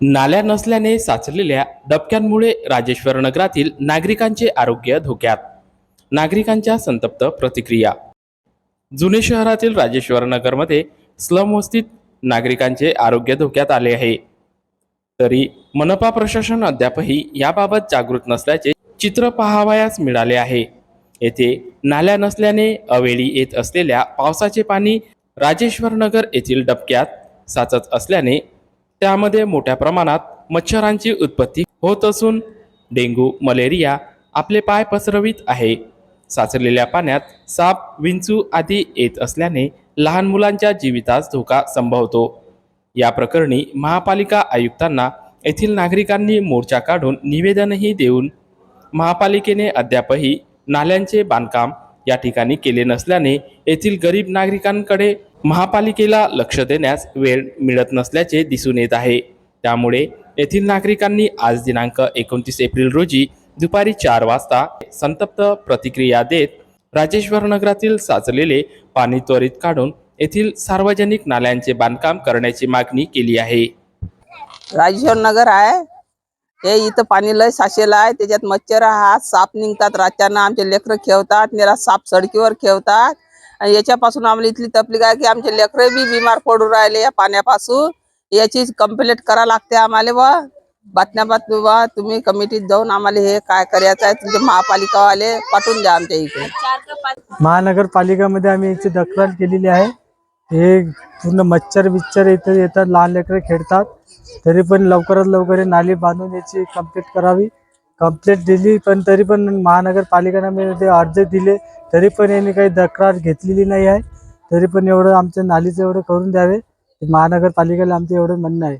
नाल्या नसल्याने साचलेल्या डबक्यांमुळे राजेश्वर नगरातील नागरिकांचे आरोग्य धोक्यात. नागरिकांच्या संतप्त प्रतिक्रिया. जुने शहरातील राजेश्वर नगरमध्ये स्लम वस्तीत नागरिकांचे आरोग्य धोक्यात आले आहे. तरी मनपा प्रशासन अद्यापही याबाबत जागृत नसल्याचे चित्र पाहावयास मिळाले आहे. येथे नाल्या नसल्याने अवेळी येत असलेल्या पावसाचे पाणी राजेश्वर नगर येथील डबक्यात साचत असल्याने त्यामध्ये मोठ्या प्रमाणात मच्छरांची उत्पत्ती होत असून डेंग्यू मलेरिया आपले पाय पसरवित आहे. साचलेल्या पाण्यात साप विंचू आदी येत असल्याने लहान मुलांच्या जीवितास धोका संभवतो. या प्रकरणी महापालिका आयुक्तांना येथील नागरिकांनी मोर्चा काढून निवेदनही देऊन महापालिकेने अद्यापही नाल्यांचे बांधकाम या ठिकाणी केले नसल्याने येथील गरीब नागरिकांकडे महापालिकेला लक्ष देण्यास वेळ मिळत नसल्याचे दिसून येत आहे. त्यामुळे येथील नागरिकांनी आज दिनांक एकोणतीस एप्रिल रोजी दुपारी चार वाजता संतप्त प्रतिक्रिया देत राजेश्वर नगरातील साचलेले पाणी त्वरित काढून येथील सार्वजनिक नाल्यांचे बांधकाम करण्याची मागणी केली आहे. राजेश्वर नगर आहे. हे इथं पाणी लय साचेलं आहे. त्याच्यात मच्छर हा साप निघतात. रातच्यानं आमचे लेकरं खेळतात. निरा साप सडकीवर खेळतात. आणि याच्यापासून आम्हाला इथली तकलीफ आहे की आमचे लेकरे बी बिमार पडून राहिले या पाण्यापासून. याची कंप्लेंट करा लागते आम्हाला व बातम्या बातम्या तुम्ही कमिटीत जाऊन आम्हाला हे काय करायचं आहे तुमचे महापालिकावाले पाठवून द्या आमच्या इकडे महानगरपालिकामध्ये आम्ही याची तक्रार केलेली आहे. हे पूर्ण मच्छर बिच्छर इथे येतात लहान लेकरं खेळतात तरी पण लवकरात लवकर नाली बांधून याची कंप्लीट करावी. कंप्लेंट दिली पण तरी पण महानगरपालिकेनं मी ते अर्ज दिले तरी पण यांनी काही तक्रार घेतलेली नाही आहे. तरी पण एवढं आमच्या नालीचं एवढं करून द्यावे. महानगरपालिकेला आमचं एवढं म्हणणं आहे.